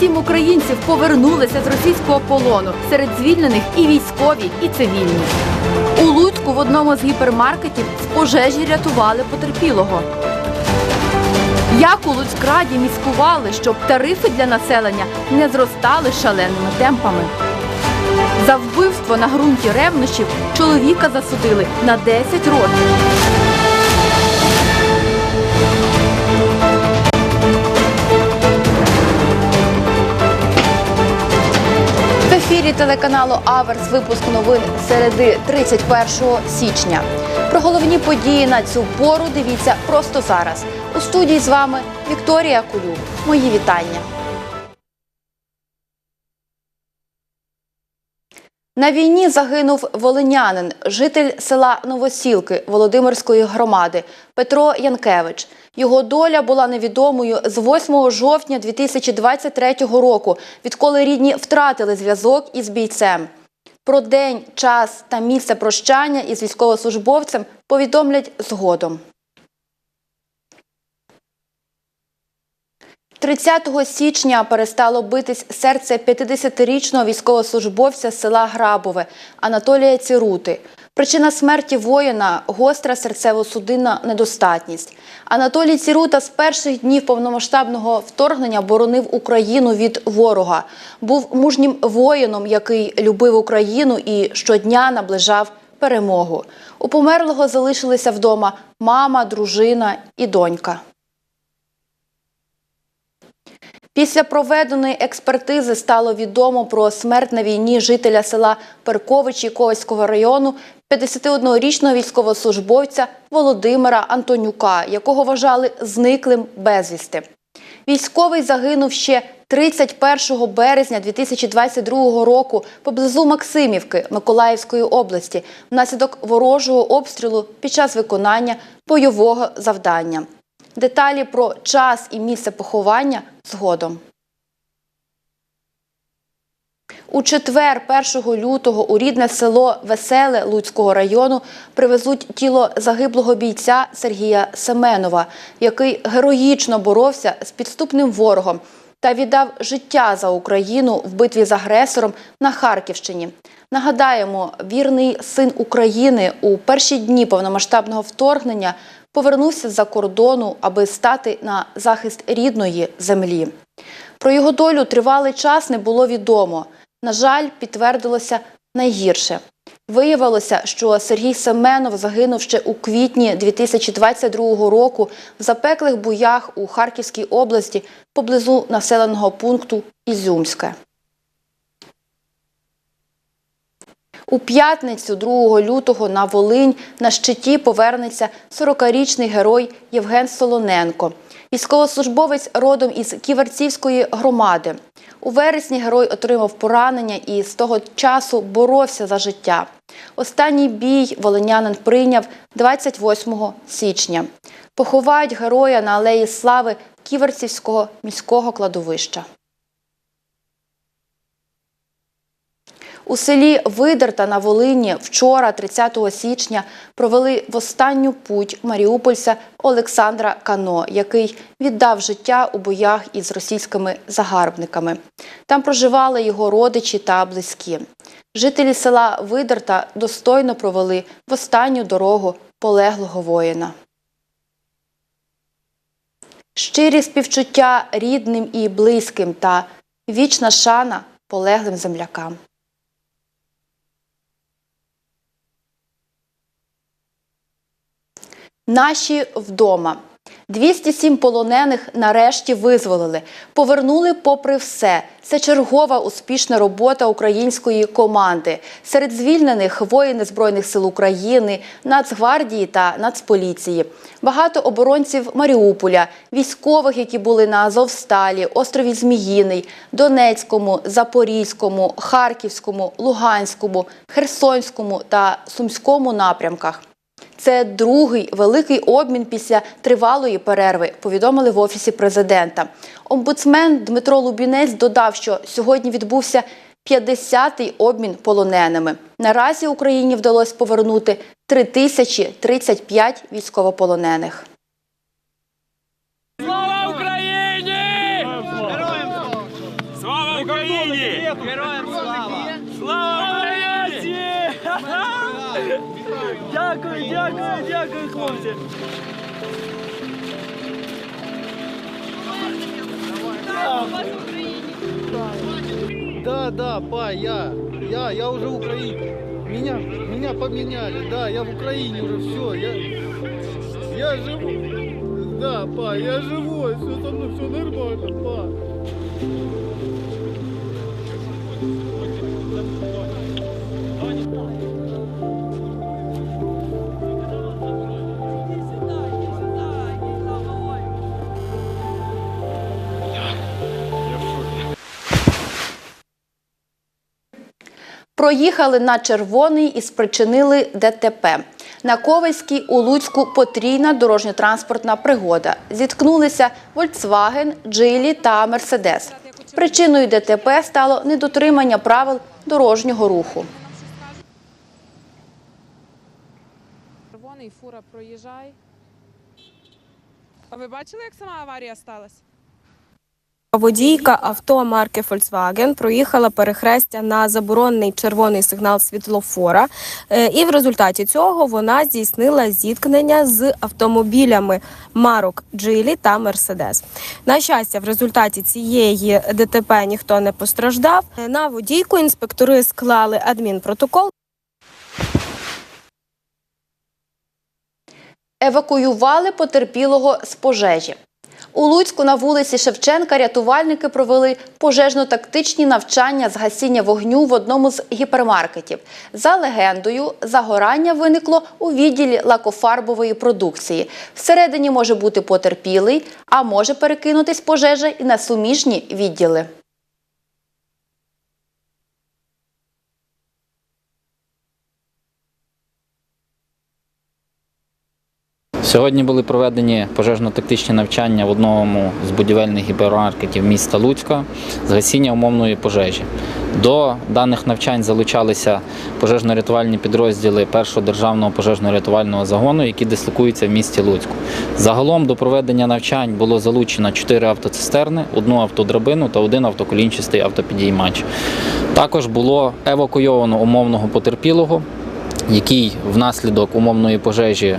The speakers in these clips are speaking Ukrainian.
сім українців повернулися з російського полону. Серед звільнених і військові, і цивільні. У Луцьку в одному з гіпермаркетів з пожежі рятували потерпілого. Як у Луцькраді міскували, щоб тарифи для населення не зростали шаленими темпами. За вбивство на ґрунті ревнощів чоловіка засудили на 10 років. Ефірі телеканалу Аверс випуск новин середи 31 січня. Про головні події на цю пору дивіться просто зараз. У студії з вами Вікторія Кулюк. Мої вітання. На війні загинув волинянин, житель села Новосілки Володимирської громади Петро Янкевич. Його доля була невідомою з 8 жовтня 2023 року, відколи рідні втратили зв'язок із бійцем. Про день, час та місце прощання із військовослужбовцем повідомлять згодом. 30 січня перестало битись серце 50-річного військовослужбовця села Грабове Анатолія Цірути. Причина смерті воїна – гостра серцево-судинна недостатність. Анатолій Цірута з перших днів повномасштабного вторгнення боронив Україну від ворога. Був мужнім воїном, який любив Україну і щодня наближав перемогу. У померлого залишилися вдома мама, дружина і донька. Після проведеної експертизи стало відомо про смерть на війні жителя села Перковичі Ковальського району 51-річного військовослужбовця Володимира Антонюка, якого вважали зниклим безвісти. Військовий загинув ще 31 березня 2022 року поблизу Максимівки Миколаївської області внаслідок ворожого обстрілу під час виконання бойового завдання. Деталі про час і місце поховання згодом. У четвер, 1 лютого, у рідне село Веселе Луцького району привезуть тіло загиблого бійця Сергія Семенова, який героїчно боровся з підступним ворогом та віддав життя за Україну в битві з агресором на Харківщині. Нагадаємо, вірний син України у перші дні повномасштабного вторгнення повернувся з-за кордону, аби стати на захист рідної землі. Про його долю тривалий час не було відомо. На жаль, підтвердилося найгірше. Виявилося, що Сергій Семенов загинув ще у квітні 2022 року в запеклих боях у Харківській області поблизу населеного пункту Ізюмське. У п'ятницю 2 лютого на Волинь на щиті повернеться 40-річний герой Євген Солоненко. Військовослужбовець родом із Ківерцівської громади. У вересні герой отримав поранення і з того часу боровся за життя. Останній бій волинянин прийняв 28 січня. Поховають героя на алеї слави Ківерцівського міського кладовища. У селі Видерта на Волині вчора, 30 січня, провели в останню путь маріупольця Олександра Кано, який віддав життя у боях із російськими загарбниками. Там проживали його родичі та близькі. Жителі села Видерта достойно провели в останню дорогу полеглого воїна. Щирі співчуття рідним і близьким та вічна шана полеглим землякам. Наші вдома. 207 полонених нарешті визволили. Повернули попри все. Це чергова успішна робота української команди. Серед звільнених воїни Збройних сил України, Нацгвардії та Нацполіції. Багато оборонців Маріуполя, військових, які були на Азовсталі, острові Зміїний, Донецькому, Запорізькому, Харківському, Луганському, Херсонському та Сумському напрямках. Це другий великий обмін після тривалої перерви, повідомили в офісі президента. Омбудсмен Дмитро Лубінець додав, що сьогодні відбувся 50-й обмін полоненими. Наразі Україні вдалося повернути 3035 військовополонених. Да, да, па, я, я, я уже в Украине. Меня, меня поменяли, да, я в Украине уже, все, я, я живу. Да, па, я живой, все со мной, все нормально, па. Проїхали на червоний і спричинили ДТП. На Ковальській у Луцьку потрійна дорожньо-транспортна пригода. Зіткнулися Volkswagen, Джилі та Мерседес. Причиною ДТП стало недотримання правил дорожнього руху. Червоний фура проїжджає. А ви бачили, як сама аварія сталася? Водійка авто марки Volkswagen проїхала перехрестя на заборонений червоний сигнал світлофора, Е, і в результаті цього вона здійснила зіткнення з автомобілями марок Джилі та Мерседес. На щастя, в результаті цієї ДТП ніхто не постраждав. Е, На водійку інспектори склали адмінпротокол. Евакуювали потерпілого з пожежі. У Луцьку на вулиці Шевченка рятувальники провели пожежно-тактичні навчання з гасіння вогню в одному з гіпермаркетів. За легендою, загорання виникло у відділі лакофарбової продукції. Всередині може бути потерпілий, а може перекинутись пожежа і на суміжні відділи. Сьогодні були проведені пожежно-тактичні навчання в одному з будівельних гіпермаркетів міста Луцька з гасіння умовної пожежі. До даних навчань залучалися пожежно-рятувальні підрозділи першого державного пожежно-рятувального загону, які дислокуються в місті Луцьку. Загалом до проведення навчань було залучено 4 автоцистерни, одну автодрабину та один автоколінчастий автопідіймач. Також було евакуйовано умовного потерпілого який внаслідок умовної пожежі е,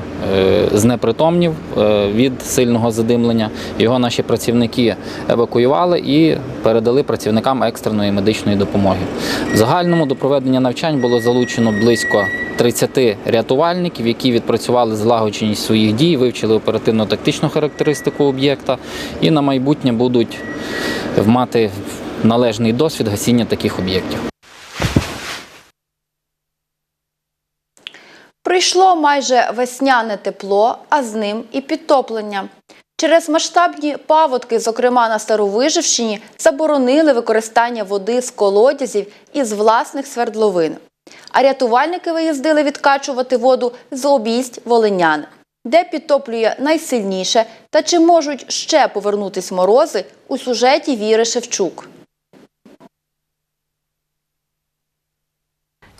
знепритомнів е, від сильного задимлення. Його наші працівники евакуювали і передали працівникам екстреної медичної допомоги. В загальному до проведення навчань було залучено близько 30 рятувальників, які відпрацювали злагодженість своїх дій, вивчили оперативно-тактичну характеристику об'єкта і на майбутнє будуть мати належний досвід гасіння таких об'єктів. Прийшло майже весняне тепло, а з ним і підтоплення. Через масштабні паводки, зокрема на Старовижівщині, заборонили використання води з колодязів і з власних свердловин. А рятувальники виїздили відкачувати воду з обійсть волинян. Де підтоплює найсильніше та чи можуть ще повернутись морози у сюжеті Віри Шевчук.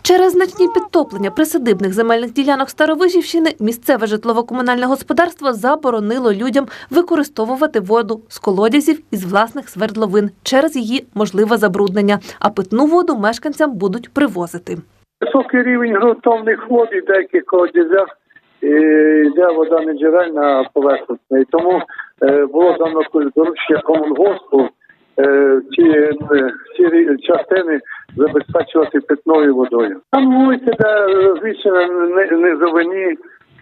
Через значні підтоплення присадибних земельних ділянок Старовижівщини місцеве житлово-комунальне господарство заборонило людям використовувати воду з колодязів із власних свердловин через її можливе забруднення, а питну воду мешканцям будуть привозити. Високий рівень ґрунтовних вод і деяких колодязях йде вода не джерельна, поверхностна. І тому е, було дано доручення комунгоспу е, ці, е, ці частини забезпечувати питною водою. Там вулиця, де розміщена ни- низовині,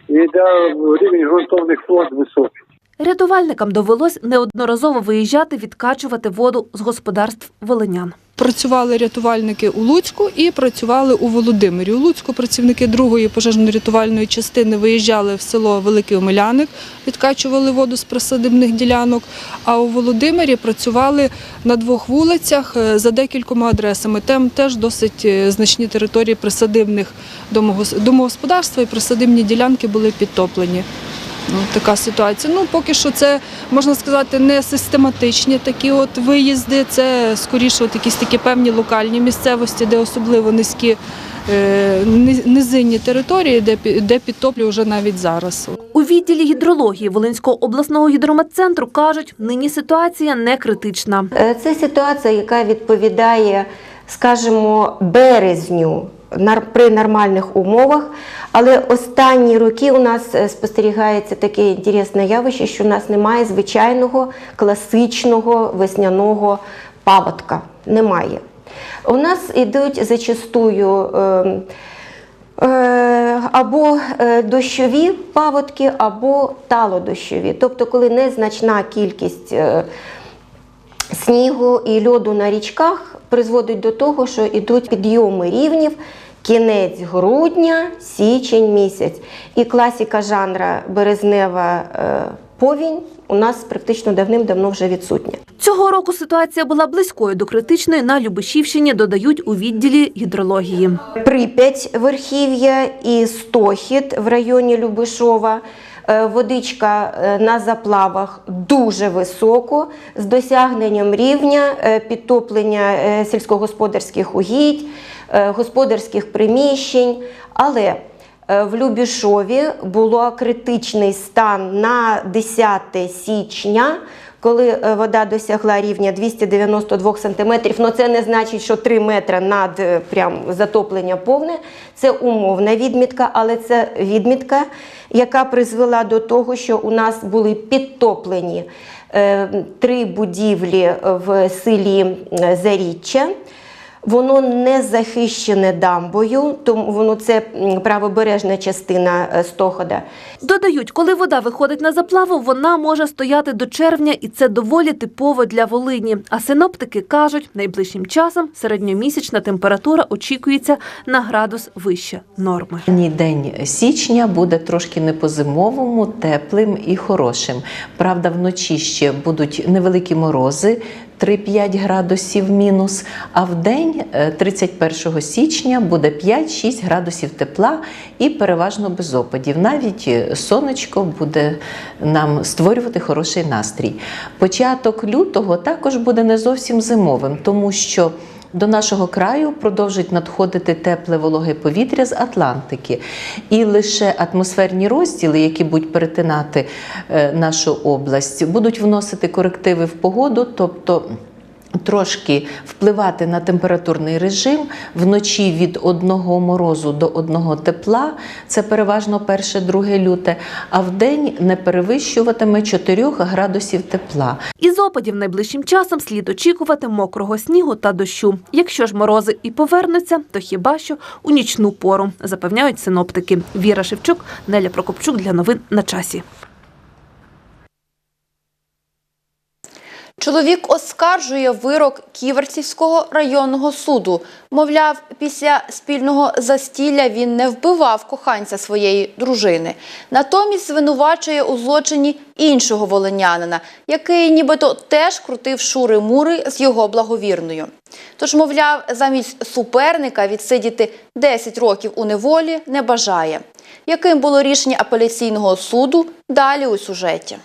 і де рівень ґрунтовних вод високий. Рятувальникам довелось неодноразово виїжджати відкачувати воду з господарств волинян. Працювали рятувальники у Луцьку і працювали у Володимирі. У Луцьку працівники другої пожежно-рятувальної частини виїжджали в село Великий Омеляник, відкачували воду з присадибних ділянок. А у Володимирі працювали на двох вулицях е, за декількома адресами. Там теж досить е, значні території присадибних домогос- домогосподарства і присадибні ділянки були підтоплені. Ну, така ситуація. Ну, поки що це, можна сказати, не систематичні такі от виїзди, це скоріше от якісь такі певні локальні місцевості, де особливо низькі е, низинні території, де, де підтоплює вже навіть зараз. У відділі гідрології Волинського обласного гідрометцентру кажуть, нині ситуація не критична. Е, Це ситуація, яка відповідає, скажімо, березню при нормальних умовах. Але останні роки у нас е, спостерігається таке інтересне явище, що у нас немає звичайного класичного весняного паводка. Немає. У нас йдуть зачастую. ем, Е, або е, дощові паводки, або талодощові. Тобто, коли незначна кількість снігу і льоду на річках призводить до того, що йдуть підйоми рівнів. Кінець грудня, січень місяць. І класіка жанра березнева е, повінь у нас практично давним-давно вже відсутня. Цього року ситуація була близькою до критичної на Любешівщині, додають у відділі гідрології. Прип'ять верхів'я і Стохід в районі Любишова. Е, Водичка е, на заплавах дуже високо, з досягненням рівня підтоплення сільськогосподарських угідь, господарських приміщень. Але е, в Любішові було критичний стан на 10 січня, коли е, вода досягла рівня 292 см. Ну це не значить, що 3 метри над е, прям затоплення повне. Це умовна відмітка, але це відмітка, яка призвела до того, що у нас були підтоплені е, три будівлі в селі е, Заріччя. Воно не захищене дамбою, тому воно це правобережна частина е, Стохода. Додають, коли вода виходить на заплаву, вона може стояти до червня, і це доволі типово для Волині. А синоптики кажуть, найближчим часом середньомісячна температура очікується на градус вище норми. Останній день січня буде трошки не по-зимовому, теплим і хорошим. Правда, вночі ще будуть невеликі морози. 3-5 градусів мінус, а в день е, 31 січня буде 5-6 градусів тепла і переважно без опадів. Навіть е, сонечко буде нам створювати хороший настрій. Початок лютого також буде не зовсім зимовим, тому що до нашого краю продовжить надходити тепле вологе повітря з Атлантики. І лише атмосферні розділи, які будуть перетинати е, нашу область, будуть вносити корективи в погоду, тобто. Трошки впливати на температурний режим вночі від одного морозу до одного тепла, це переважно 1-2 люте, а в день не перевищуватиме 4 градусів тепла. Із опадів найближчим часом слід очікувати мокрого снігу та дощу. Якщо ж морози і повернуться, то хіба що у нічну пору, запевняють синоптики. Віра Шевчук, Неля Прокопчук для новин на часі. Чоловік оскаржує вирок Ківерцівського районного суду. Мовляв, після спільного застілля він не вбивав коханця своєї дружини. Натомість звинувачує у злочині іншого волинянина, який нібито теж крутив шури-мури з його благовірною. Тож, мовляв, замість суперника відсидіти 10 років у неволі не бажає. Яким було рішення апеляційного суду? Далі у сюжеті.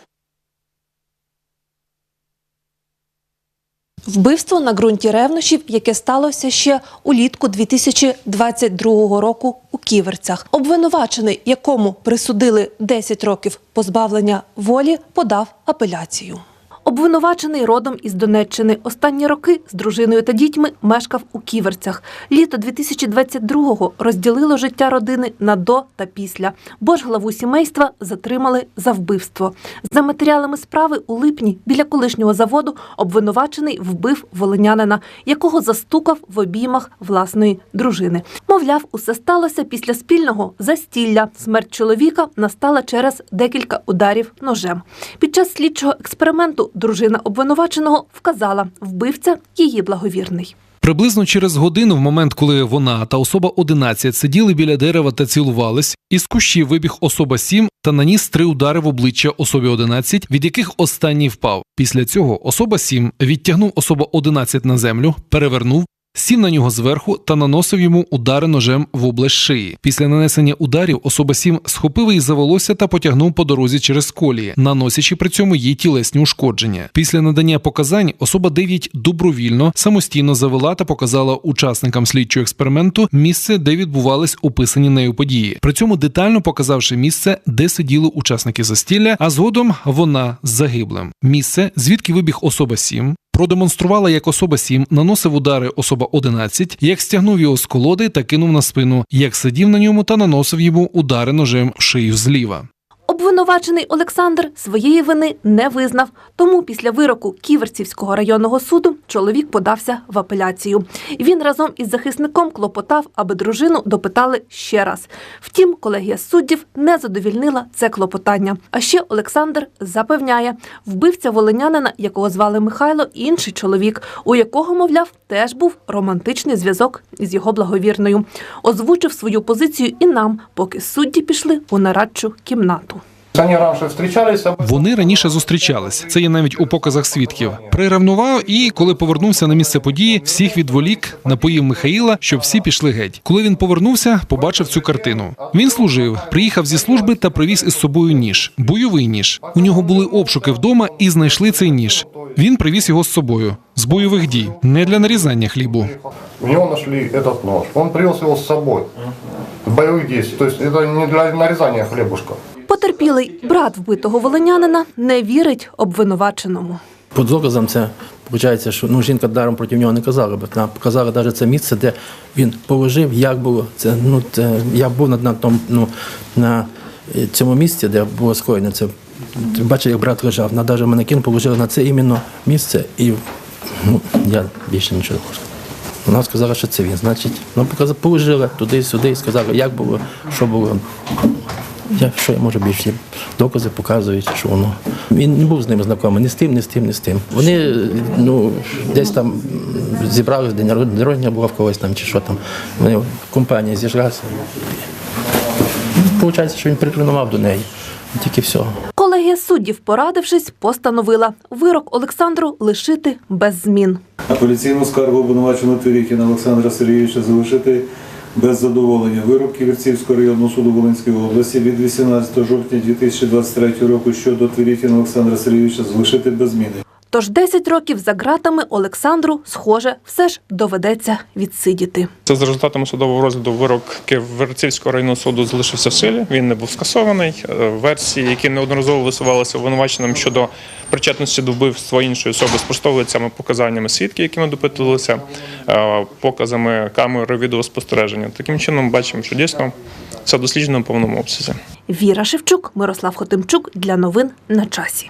Вбивство на ґрунті ревнощів, яке сталося ще улітку 2022 року у Ківерцях. Обвинувачений, якому присудили 10 років позбавлення волі, подав апеляцію. Обвинувачений родом із Донеччини. Останні роки з дружиною та дітьми мешкав у Ківерцях. Літо 2022-го розділило життя родини на до та після, бо ж главу сімейства затримали за вбивство. За матеріалами справи у липні біля колишнього заводу обвинувачений вбив волинянина, якого застукав в обіймах власної дружини. Мовляв, усе сталося після спільного застілля. Смерть чоловіка настала через декілька ударів ножем. Під час слідчого експерименту дружина обвинуваченого вказала, вбивця її благовірний. Приблизно через годину, в момент, коли вона та особа 11 сиділи біля дерева та цілувались, із кущів вибіг особа 7 та наніс три удари в обличчя особі 11, від яких останній впав. Після цього особа 7 відтягнув особа 11 на землю, перевернув. Сів на нього зверху та наносив йому удари ножем в область шиї. Після нанесення ударів особа 7 схопив її за волосся та потягнув по дорозі через колії, наносячи при цьому їй тілесні ушкодження. Після надання показань особа 9 добровільно самостійно завела та показала учасникам слідчого експерименту місце, де відбувались описані нею події. При цьому детально показавши місце, де сиділи учасники застілля, а згодом вона з загиблим. Місце, звідки вибіг особа 7, Продемонструвала, як особа 7 наносив удари особа 11, як стягнув його з колоди та кинув на спину, як сидів на ньому та наносив йому удари ножем в шию зліва. Обвинувачений Олександр своєї вини не визнав, тому після вироку Ківерцівського районного суду чоловік подався в апеляцію. Він разом із захисником клопотав, аби дружину допитали ще раз. Втім, колегія суддів не задовільнила це клопотання. А ще Олександр запевняє, вбивця волинянина, якого звали Михайло, інший чоловік, у якого, мовляв, теж був романтичний зв'язок із його благовірною. Озвучив свою позицію і нам, поки судді пішли у нарадчу кімнату. Они раньше встречались, а Вони раніше зустрічались. Це є навіть у показах свідків. Приревнував і, коли повернувся на місце події, всіх відволік, напоїв Михаїла, щоб всі пішли геть. Коли він повернувся, побачив цю картину. Він служив, приїхав зі служби та привіз із собою ніж, бойовий ніж. У нього були обшуки вдома і знайшли цей ніж. Він привіз його з собою з бойових дій, не для нарізання хлібу. у него нашли этот нож. Он привез его с собой. Боевых действий. То есть это не для нарезания хлебушка. Потерпілий брат вбитого волинянина не вірить обвинуваченому. По доказам це виходить, що ну, жінка даром проти нього не казала, бо вона показала навіть це місце, де він положив, як було. Це, ну, це, я був на, на, тому, ну, на е, цьому місці, де було скоєно. Це, бачив, як брат лежав. На манекен положили на це іменно місце, і ну, я більше нічого не можу. Вона сказала, що це він. Значить, ну, положили туди-сюди і сказали, як було, що було. Я, що я можу більше? Докази показують, що воно. Він не був з ними знайомий, ні з тим, ні з тим, ні з тим. Вони ну, десь там зібрались, день народ- народження було в когось там чи що там. Вони в компанії зіжралися. Получається, що він прикленував до неї. Тільки все. Колегія суддів, порадившись, постановила вирок Олександру лишити без змін. Апеляційну скаргу обвинуваченого Тирікіна Олександра Сергійовича залишити без задоволення. Вирок Ківерцівського районного суду Волинської області від 18 жовтня 2023 року щодо Твірітіна Олександра Сергійовича залишити без зміни. Тож 10 років за ґратами Олександру, схоже, все ж доведеться відсидіти. Це за результатами судового розгляду вирок Ківерцівського районного суду залишився в силі. Він не був скасований. Е, Версії, які неодноразово висувалися обвинуваченим щодо причетності до вбивства іншої особи, спростовують цими показаннями свідків, які ми допитувалися, е, показами камери відеоспостереження. Таким чином, бачимо, що дійсно все досліджено в повному обсязі. Віра Шевчук, Мирослав Хотимчук для новин на часі.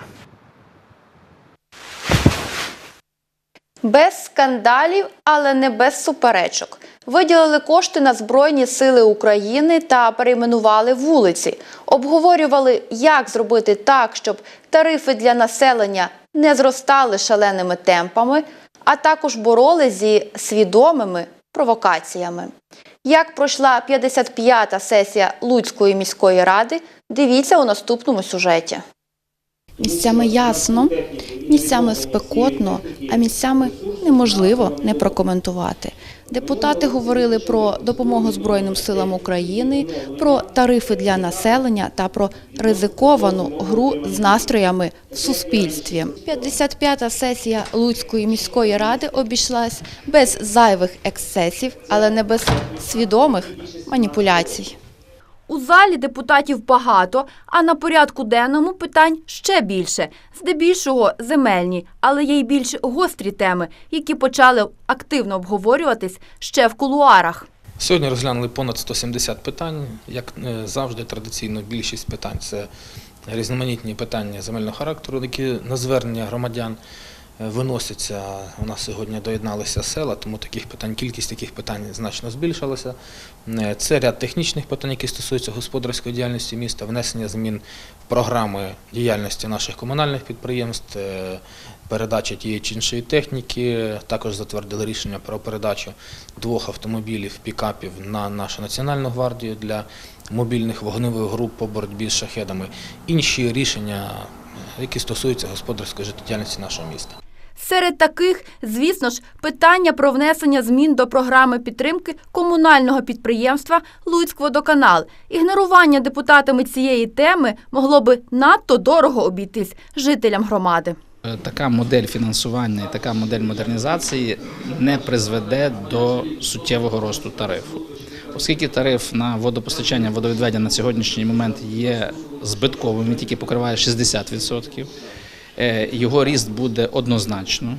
Без скандалів, але не без суперечок. Виділили кошти на Збройні Сили України та перейменували вулиці. Обговорювали, як зробити так, щоб тарифи для населення не зростали шаленими темпами, а також боролись зі свідомими провокаціями. Як пройшла 55-та сесія Луцької міської ради, дивіться у наступному сюжеті. Місцями ясно, місцями спекотно, а місцями неможливо не прокоментувати. Депутати говорили про допомогу Збройним силам України, про тарифи для населення та про ризиковану гру з настроями в суспільстві. 55-та сесія Луцької міської ради обійшлась без зайвих ексцесів, але не без свідомих маніпуляцій. У залі депутатів багато, а на порядку денному питань ще більше. Здебільшого земельні, але є й більш гострі теми, які почали активно обговорюватись ще в кулуарах. Сьогодні розглянули понад 170 питань. Як е, завжди, традиційно більшість питань це різноманітні питання земельного характеру, які на звернення громадян виносяться. У нас сьогодні доєдналися села, тому таких питань, кількість таких питань значно збільшилася. Е, Це ряд технічних питань, які стосуються господарської діяльності міста, внесення змін в програми діяльності наших комунальних підприємств, е, передача тієї чи іншої техніки. Також затвердили рішення про передачу двох автомобілів пікапів на нашу національну гвардію для мобільних вогневих груп по боротьбі з шахедами. Інші рішення, е, які стосуються господарської життєдіяльності нашого міста. Серед таких, звісно ж, питання про внесення змін до програми підтримки комунального підприємства «Луцькводоканал». Ігнорування депутатами цієї теми могло би надто дорого обійтись жителям громади. Е, Така модель фінансування і така модель модернізації не призведе до суттєвого росту тарифу. Оскільки тариф на водопостачання, водовідведення на сьогоднішній момент є збитковим, він тільки покриває 60%, е, його ріст буде однозначно.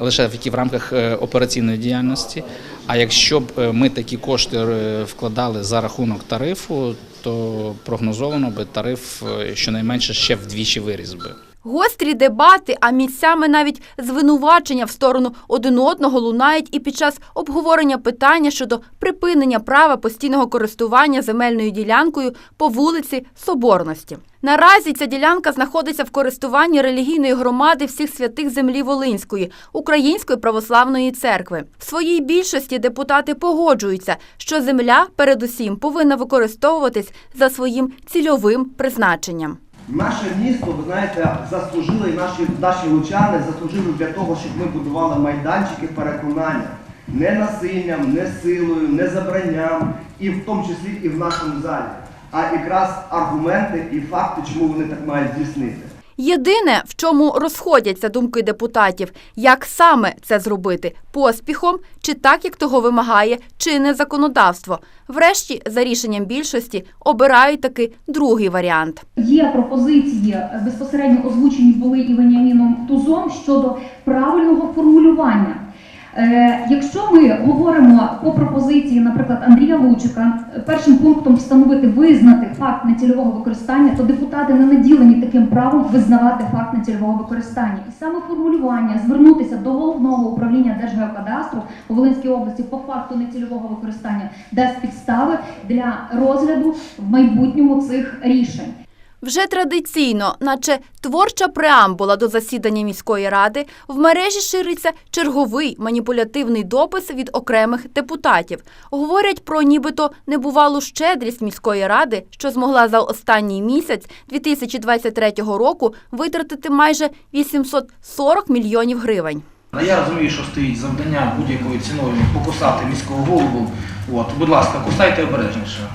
лише в рамках е, операційної діяльності. А якщо б е, ми такі кошти е, вкладали за рахунок тарифу, то прогнозовано би тариф е, щонайменше ще вдвічі виріс би. Гострі дебати, а місцями навіть звинувачення в сторону один одного лунають і під час обговорення питання щодо припинення права постійного користування земельною ділянкою по вулиці Соборності. Наразі ця ділянка знаходиться в користуванні релігійної громади всіх святих землі Волинської Української православної церкви. В своїй більшості депутати погоджуються, що земля передусім повинна використовуватись за своїм цільовим призначенням. Наше місто, ви знаєте, заслужили і наші, наші лучани заслужили для того, щоб ми будували майданчики переконання. Не насиллям, не силою, не забранням, і в тому числі і в нашому залі. А якраз аргументи і факти, чому вони так мають здійснити. Єдине, в чому розходяться думки депутатів, як саме це зробити поспіхом чи так, як того вимагає чинне законодавство. Врешті, за рішенням більшості, обирають таки другий варіант. Є пропозиції безпосередньо озвучені були і Веніаміном Тузом щодо правильного формулювання. Е, Якщо ми говоримо по пропозиції, наприклад, Андрія Лучика, е, першим пунктом встановити визнати факт нецільового використання, то депутати не наділені таким правом визнавати факт нецільового використання. І саме формулювання звернутися до головного управління Держгеокадастру у Волинській області по факту нецільового використання дасть підстави для розгляду в майбутньому цих рішень. Вже традиційно, наче творча преамбула до засідання міської ради, в мережі шириться черговий маніпулятивний допис від окремих депутатів. Говорять про нібито небувалу щедрість міської ради, що змогла за останній місяць 2023 року витратити майже 840 мільйонів гривень. Я розумію, що стоїть завдання будь-якою ціною покусати міського голову. От, будь ласка, кусайте обережніше.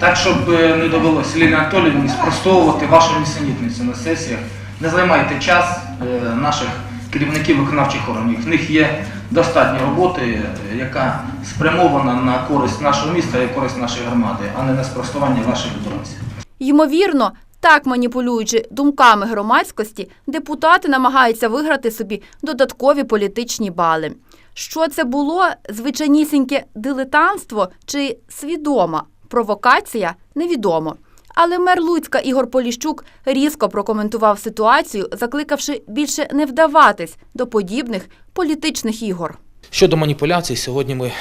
Так, щоб е, не довелося Лілі Анатоліївні спростовувати вашу нісенітницю на сесіях. Не займайте час е, наших керівників виконавчих органів. В них є достатньо роботи, е, яка спрямована на користь нашого міста і користь нашої громади, а не на спростування ваших виборців. Ймовірно, так маніпулюючи думками громадськості, депутати намагаються виграти собі додаткові політичні бали. Що це було звичайнісіньке дилетантство чи свідома провокація, невідомо. Але мер Луцька Ігор Поліщук різко прокоментував ситуацію, закликавши більше не вдаватись до подібних політичних ігор. Щодо маніпуляцій, сьогодні ми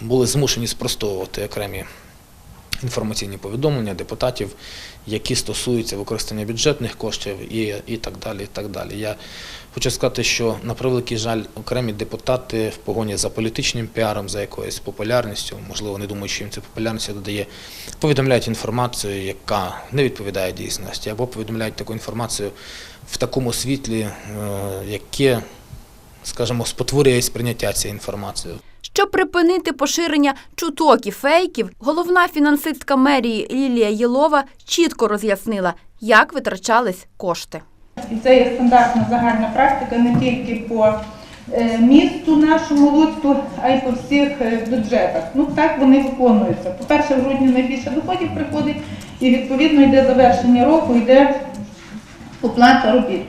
були змушені спростовувати окремі інформаційні повідомлення депутатів, які стосуються використання бюджетних коштів і, і так далі. І так далі. Я хочу сказати, що на превеликий жаль, окремі депутати в погоні за політичним піаром, за якоюсь популярністю, можливо, не думаю, що їм це популярність додає, повідомляють інформацію, яка не відповідає дійсності, або повідомляють таку інформацію в такому світлі, е, яке, скажімо, спотворює сприйняття цієї інформації. Щоб припинити поширення чуток і фейків, головна фінансистка мерії Лілія Єлова чітко роз'яснила, як витрачались кошти. І це є стандартна загальна практика не тільки по е, місту нашому Луцьку, а й по всіх е, бюджетах. Ну так вони виконуються. По-перше, в грудні найбільше доходів приходить, і відповідно йде завершення року, йде оплата робіт.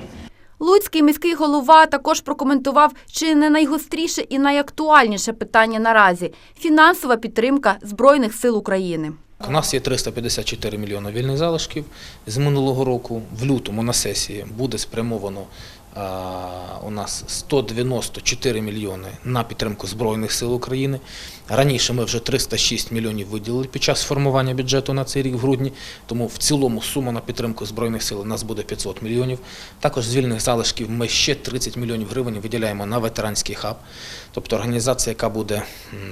Луцький міський голова також прокоментував чи не найгостріше і найактуальніше питання наразі фінансова підтримка Збройних сил України. У нас є 354 мільйони вільних залишків з минулого року. В лютому на сесії буде спрямовано у нас 194 мільйони на підтримку Збройних сил України. Раніше ми вже 306 мільйонів виділили під час формування бюджету на цей рік в грудні, тому в цілому сума на підтримку Збройних сил у нас буде 500 мільйонів. Також з вільних залишків ми ще 30 мільйонів гривень виділяємо на ветеранський хаб, тобто організація, яка буде,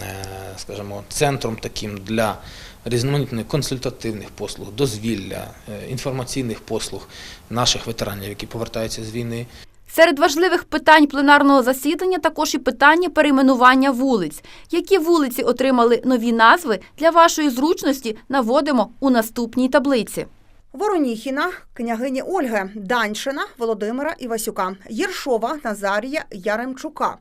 е, скажімо, центром таким для різноманітних консультативних послуг, дозвілля, е, інформаційних послуг наших ветеранів, які повертаються з війни. Серед важливих питань пленарного засідання також і питання перейменування вулиць. Які вулиці отримали нові назви для вашої зручності, наводимо у наступній таблиці. Вороніхіна, княгині Ольги, Даньшина, Володимира Івасюка, Єршова, Назарія Яремчука,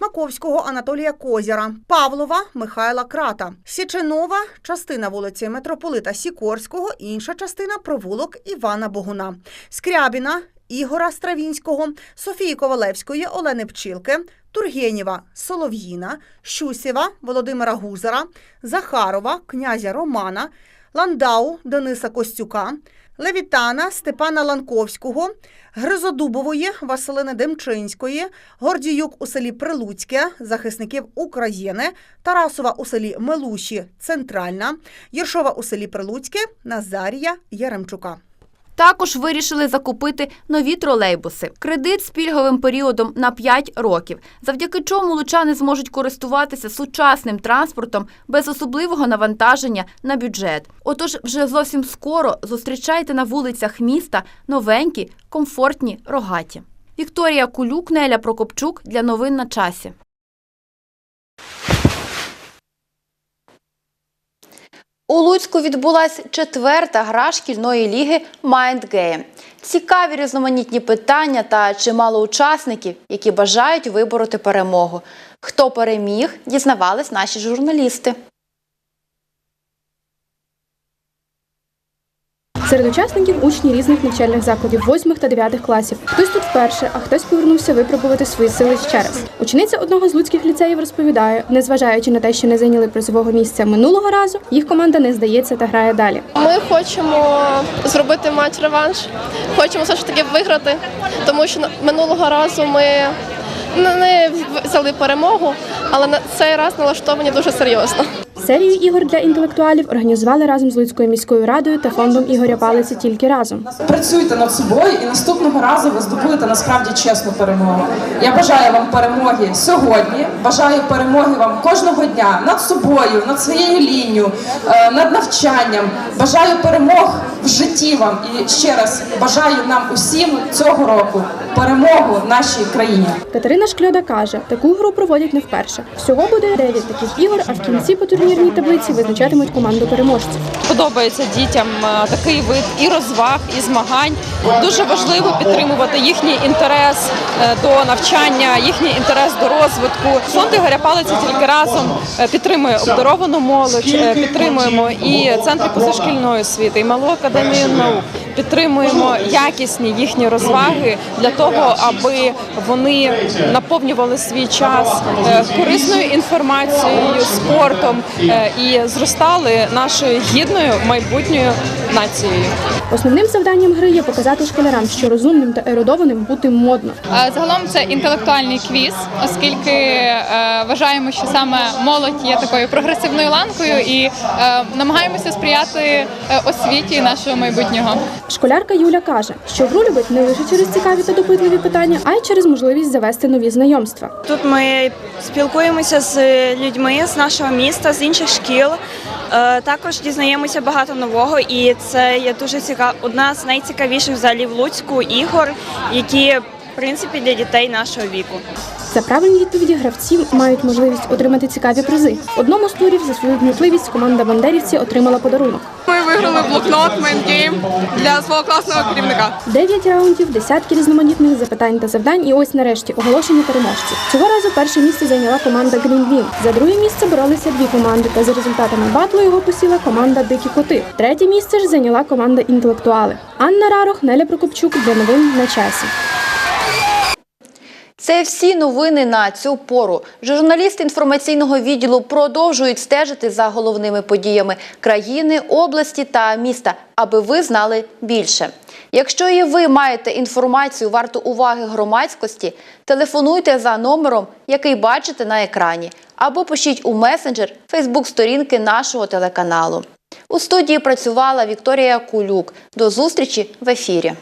Маковського Анатолія Козіра, Павлова Михайла Крата, Січенова, частина вулиці Митрополита Сікорського, інша частина провулок Івана Богуна, Скрябіна Ігора Стравінського, Софії Ковалевської, Олени Пчілки, Тургенєва, Солов'їна, Щусєва, Володимира Гузара, Захарова, князя Романа, Ландау Дениса Костюка, Левітана Степана Ланковського, Гризодубової Василини Демчинської, Гордіюк у селі Прилуцьке, захисників України, Тарасова у селі Мелуші, Центральна, Єршова у селі Прилуцьке, Назарія Яремчука. Також вирішили закупити нові тролейбуси. Кредит з пільговим періодом на 5 років, завдяки чому лучани зможуть користуватися сучасним транспортом без особливого навантаження на бюджет. Отож, вже зовсім скоро зустрічайте на вулицях міста новенькі, комфортні рогаті. Вікторія Кулюк, Неля Прокопчук для новин на часі. У Луцьку відбулась четверта гра шкільної ліги Game. Цікаві різноманітні питання та чимало учасників, які бажають вибороти перемогу. Хто переміг, дізнавались наші журналісти. Серед учасників учні різних навчальних закладів 8 та 9 класів. Хтось тут вперше, а хтось повернувся випробувати свої сили ще раз. Учениця одного з луцьких ліцеїв розповідає, незважаючи на те, що не зайняли призового місця минулого разу, їх команда не здається та грає далі. Ми хочемо зробити матч реванш. Хочемо все ж таки виграти, тому що минулого разу ми не взяли перемогу, але на цей раз налаштовані дуже серйозно. Серію ігор для інтелектуалів організували разом з Луцькою міською радою та фондом Ігоря Палиці тільки разом. Працюйте над собою і наступного разу ви здобудете насправді чесну перемогу. Я бажаю вам перемоги сьогодні. Бажаю перемоги вам кожного дня над собою, над своєю лінією, е, над навчанням. Бажаю перемог в житті вам і ще раз бажаю нам усім цього року перемогу в нашій країні. Катерина Шкльода каже, таку гру проводять не вперше. Всього буде 9 таких ігор, а в кінці по турнірній таблиці визначатимуть команду переможців. Подобається дітям е, такий вид і розваг, і змагань. Дуже важливо підтримувати їхній інтерес е, до навчання, їхній інтерес до розвитку. Фонд Ігоря Палиця тільки разом е, підтримує обдаровану молодь, підтримуємо і центри позашкільної освіти, і малу академію наук. Підтримуємо якісні їхні розваги для того, аби вони наповнювали свій час корисною інформацією, спортом і зростали нашою гідною майбутньою нацією. Основним завданням гри є показати школярам, що розумним та ерудованим бути модно. Загалом це інтелектуальний квіз, оскільки е, вважаємо, що саме молодь є такою прогресивною ланкою і е, намагаємося сприяти е, освіті нашого майбутнього. Школярка Юля каже, що гру любить не лише через цікаві та допитливі питання, а й через можливість завести нові знайомства. Тут ми спілкуємося з людьми з нашого міста, з інших шкіл. Також дізнаємося багато нового, і це є дуже цікаво. Одна з найцікавіших взагалі в Луцьку ігор, які в принципі для дітей нашого віку. За правильні відповіді гравці мають можливість отримати цікаві призи. В одному з турів за свою вмітливість команда бандерівці отримала подарунок. Ми виграли блокнот Мендгейм для свого класного керівника. Дев'ять раундів, десятки різноманітних запитань та завдань. І ось нарешті оголошення переможців. Цього разу перше місце зайняла команда Green За друге місце боролися дві команди. Та за результатами батлу його посіла команда Дикі коти. Третє місце ж зайняла команда інтелектуали. Анна Рарох, Неля Прокопчук для новин на часі. Це всі новини на цю пору. Журналісти інформаційного відділу продовжують стежити за головними подіями країни, області та міста, аби ви знали більше. Якщо і ви маєте інформацію варту уваги громадськості, телефонуйте за номером, який бачите на екрані, або пишіть у месенджер Фейсбук-сторінки нашого телеканалу. У студії працювала Вікторія Кулюк. До зустрічі в ефірі.